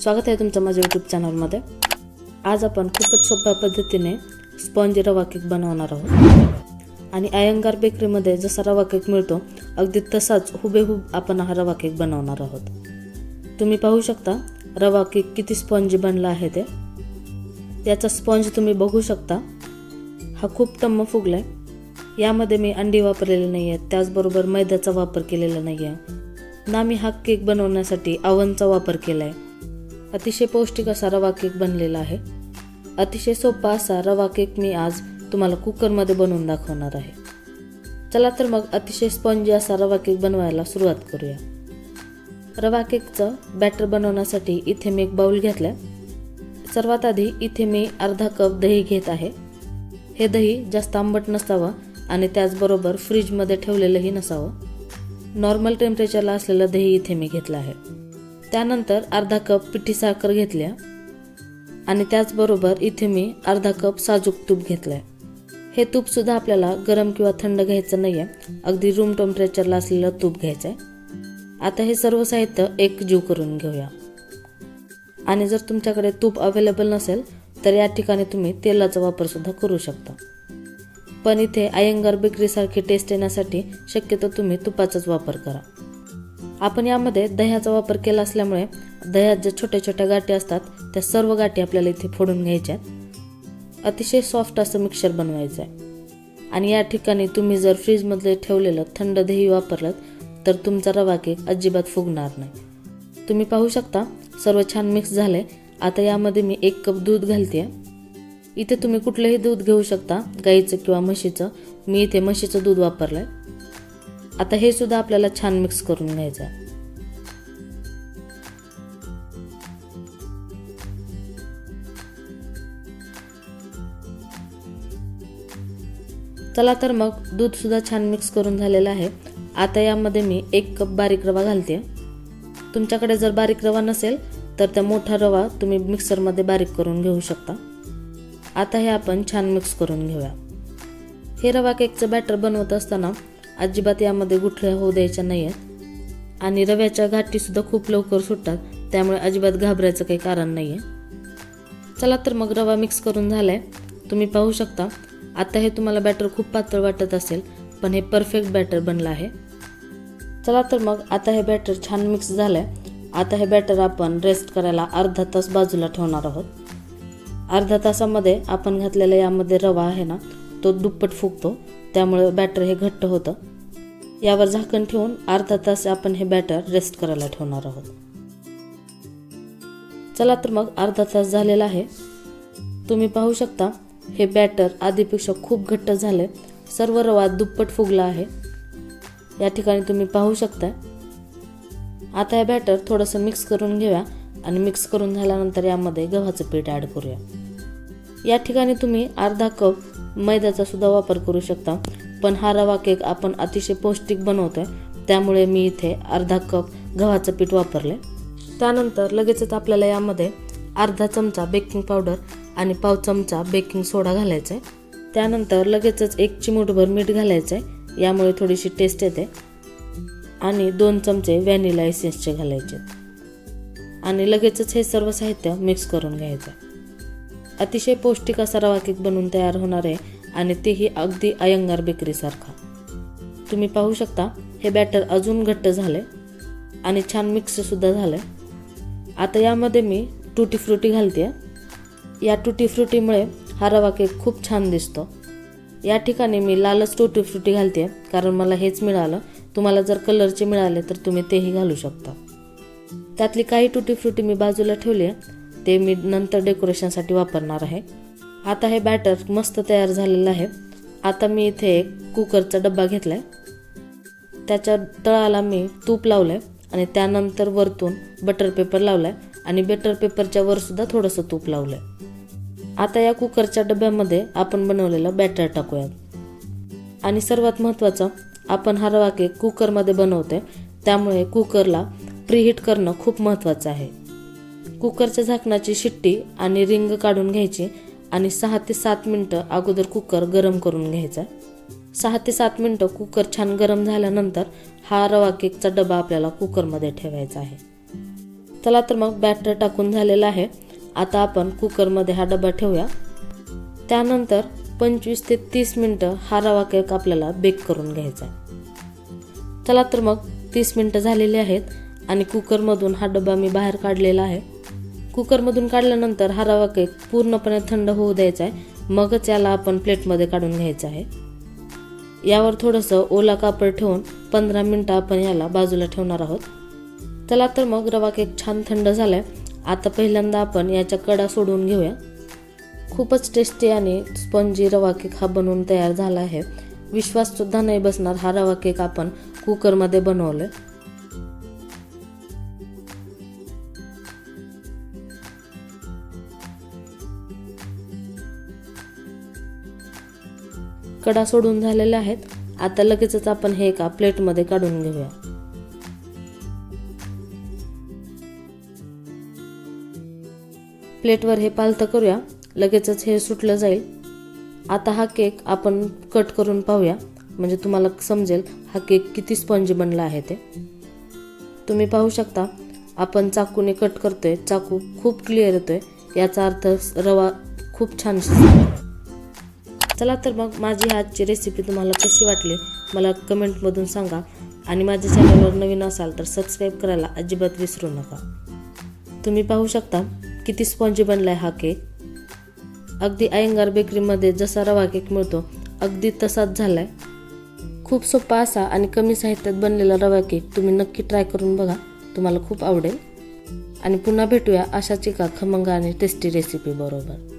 स्वागत आहे तुमचं माझ्या यूट्यूब चॅनलमध्ये आज आपण खूपच सोप्या पद्धतीने स्पंज रवा केक बनवणार आहोत. आणि अयंगार बेकरीमध्ये जसा रवा केक मिळतो अगदी तसाच हुबेहूब आपण हा रवा केक बनवणार आहोत. तुम्ही पाहू शकता रवा केक किती स्पॉन्जी बनला आहे ते. याचा स्पॉन्ज तुम्ही बघू शकता. हा खूप टम्म फुगलाय. यामध्ये मी अंडी वापरलेली नाही आहे त्याचबरोबर मैद्याचा वापर केलेला नाही आहे ना मी हा केक बनवण्यासाठी आवनचा वापर केला आहे अतिशय पौष्टिक असा रवा केक बनलेला आहे. अतिशय सोपा असा रवा केक मी आज तुम्हाला कुकरमध्ये बनवून दाखवणार आहे. चला तर मग अतिशय स्पंजी असा रवा केक बनवायला सुरुवात करूया. रवा केकचं बॅटर बनवण्यासाठी इथे मी एक बाऊल घेतला सर्वात आधी इथे मी अर्धा कप दही घेत आहे. हे दही जास्त आंबट नसावं आणि त्याचबरोबर फ्रीजमध्ये ठेवलेलंही नसावं. नॉर्मल टेम्परेचरला असलेलं दही इथे मी घेतलं आहे. त्यानंतर अर्धा कप पिठी साखर घेतल्या आणि त्याचबरोबर इथे मी अर्धा कप साजूक तूप घेतलं आहे हे तूपसुद्धा आपल्याला गरम किंवा थंड घ्यायचं नाही आहे अगदी रूम टेम्परेचरला असलेलं तूप घ्यायचं आहे आता हे सर्व साहित्य एकजीव करून घेऊया. आणि जर तुमच्याकडे तूप अवेलेबल नसेल तर या ठिकाणी तुम्ही तेलाचा वापरसुद्धा करू शकता. पण इथे अयंगार बेकरीसारखी टेस्ट येण्यासाठी शक्यतो तुम्ही तुपाचाच वापर करा. आपण यामध्ये दह्याचा वापर केला असल्यामुळे दह्यात ज्या छोट्या छोट्या गाठी असतात त्या सर्व गाठी आपल्याला इथे फोडून घ्यायच्या अतिशय सॉफ्ट असं मिक्सर बनवायचं आहे. आणि या ठिकाणी तुम्ही जर फ्रीजमधले ठेवलेलं थंड दही वापरलं तर तुमचा रवा केक अजिबात फुगणार नाही. तुम्ही पाहू शकता सर्व छान मिक्स झाले आता यामध्ये मी एक कप दूध घालते इथे तुम्ही कुठलंही दूध घेऊ शकता गाईचं किंवा म्हशीचं. मी इथे म्हशीचं दूध वापरलं आहे आता हे सुद्धा आपल्याला छान मिक्स करून घ्यायचं आहे. चला तर मग दूध सुद्धा छान मिक्स करून झालेलं आहे. आता यामध्ये मी एक कप बारीक रवा घालते. तुमच्याकडे जर बारीक रवा नसेल तर त्या मोठा रवा तुम्ही मिक्सरमध्ये बारीक करून घेऊ शकता. आता हे आपण छान मिक्स करून घेऊया. हे रवा केकचं बॅटर बनवत असताना अजिबात यामध्ये गुठळ्या होऊ द्यायच्या नाही आहेत आणि रव्याच्या गाठीसुद्धा खूप लवकर सुटतात त्यामुळे अजिबात घाबरायचं काही कारण नाही आहे चला तर मग रवा मिक्स करून झाला आहे तुम्ही पाहू शकता आता हे तुम्हाला बॅटर खूप पातळ वाटत असेल पण हे परफेक्ट बॅटर बनलं आहे. चला तर मग आता हे बॅटर छान मिक्स झालं आहे आता हे बॅटर आपण रेस्ट करायला अर्धा तास बाजूला ठेवणार आहोत. अर्धा तासामध्ये आपण घातलेला यामध्ये रवा आहे ना तो दुप्पट फुगतो. त्यामुळे बॅटर हे घट्ट होतं. यावर झाकण ठेवून अर्धा तास आपण हे बॅटर रेस्ट करायला ठेवणार आहोत. चला तर मग अर्धा तास झालेला आहे. तुम्ही पाहू शकता हे बॅटर आधीपेक्षा खूप घट्ट झाले सर्व रवा दुप्पट फुगला आहे. या ठिकाणी तुम्ही पाहू शकता आता हे बॅटर थोडंसं मिक्स करून घेऊया आणि मिक्स करून झाल्यानंतर यामध्ये गव्हाचं पीठ ॲड करूया. या ठिकाणी तुम्ही अर्धा कप मैद्याचा सुद्धा वापर करू शकता. पण हा रवा केक आपण अतिशय पौष्टिक बनवतोय. त्यामुळे मी इथे अर्धा कप गव्हाचं पीठ वापरले. त्यानंतर लगेचच आपल्याला यामध्ये अर्धा चमचा बेकिंग पावडर आणि पाव चमचा बेकिंग सोडा घालायचा. आहे त्यानंतर लगेचच एक चिमूटभर मीठ घालायचं. आहे यामुळे थोडीशी टेस्ट येते. आणि दोन चमचे व्हॅनिला एसेन्सचे घालायचे. आणि लगेचच हे सर्व साहित्य मिक्स करून घ्यायचं. अतिशय पौष्टिक असा रवा केक बनवून तयार होणार आहे आणि तेही अगदी अयंगार बेकरीसारखा. तुम्ही पाहू शकता हे बॅटर अजून घट्ट झाले आणि छान मिक्ससुद्धा झालं आता यामध्ये मी टुटी फ्रुटी घालते या टुटी फ्रुटीमुळे हा रवा केक खूप छान दिसतो. या ठिकाणी मी लालच टुटी फ्रुटी घालते कारण मला हेच मिळालं. तुम्हाला जर कलरचे मिळाले तर तुम्ही तेही घालू शकता. त्यातली काही टुटी फ्रुटी मी बाजूला ठेवली आहे. ते मी नंतर डेकोरेशनसाठी वापरणार आहे. आता हे बॅटर मस्त तयार झालेलं आहे. आता मी इथे एक कुकरचा डब्बा घेतला आहे त्याच्या तळाला मी तूप लावलं आहे आणि त्यानंतर वरतून बटर पेपर लावला आहे आणि बटर पेपरच्या वरसुद्धा थोडंसं तूप लावलं आहे आता या कुकरच्या डब्यामध्ये आपण बनवलेलं बॅटर टाकूयात. आणि सर्वात महत्त्वाचं आपण हा रवा केक कुकरमध्ये बनवतोय. त्यामुळे कुकरला प्रीहीट करणं खूप महत्त्वाचं आहे. कुकरच्या झाकणाची शिट्टी आणि रिंग काढून घ्यायची आणि सहा ते सात मिनटं अगोदर कुकर गरम करून घ्यायचा. सहा ते सात मिनटं कुकर छान गरम झाल्यानंतर हा रवा केकचा डबा आपल्याला कुकरमध्ये ठेवायचा आहे. चला तर मग बॅटर टाकून झालेला आहे. आता आपण कुकरमध्ये हा डबा ठेवूया. त्यानंतर पंचवीस ते तीस मिनटं हा रवा केक आपल्याला बेक करून घ्यायचा आहे. चला तर मग तीस मिनटं झालेली आहेत आणि कुकरमधून हा डबा मी बाहेर काढलेला आहे. कुकरमधून काढल्यानंतर हा रवा केक पूर्णपणे थंड होऊ द्यायचा आहे. मगच याला आपण प्लेटमध्ये काढून घ्यायचं आहे. यावर थोडंसं ओला कापड ठेवून पंधरा मिनटं आपण याला बाजूला ठेवणार आहोत. चला तर मग रवा केक छान थंड झालाय. आता पहिल्यांदा आपण याच्या कडा सोडून घेऊया. खूपच टेस्टी आणि स्पंजी रवा केक हा बनवून तयार झाला आहे. विश्वाससुद्धा नाही बसणार हा रवा केक आपण कुकरमध्ये बनवलं कडा सोडून झालेल्या आहेत. आता लगेचच आपण हे एका प्लेटमध्ये काढून घेऊया. प्लेटवर हे पालतं करूया. लगेचच हे सुटलं जाईल. आता हा केक आपण कट करून पाहूया. म्हणजे तुम्हाला समजेल हा केक किती स्पंजी बनला आहे ते. तुम्ही पाहू शकता आपण चाकूने कट करतोय. चाकू खूप क्लिअर येतोय. याचा अर्थ रवा खूप छान शिजला चला तर मग माझी आजची रेसिपी तुम्हाला कशी वाटली मला कमेंटमधून सांगा. आणि माझ्या चॅनलवर नवीन असाल तर सबस्क्राईब करायला अजिबात विसरू नका. तुम्ही पाहू शकता किती स्पॉन्जी बनला आहे हा केक अगदी अयंगार बेकरीमध्ये जसा रवा केक मिळतो अगदी तसाच झाला आहे खूप सोपा असा आणि कमी साहित्यात बनलेला रवा केक तुम्ही नक्की ट्राय करून बघा तुम्हाला खूप आवडेल. आणि पुन्हा भेटूया अशाच एका खमंग आणि टेस्टी रेसिपी बरोबर.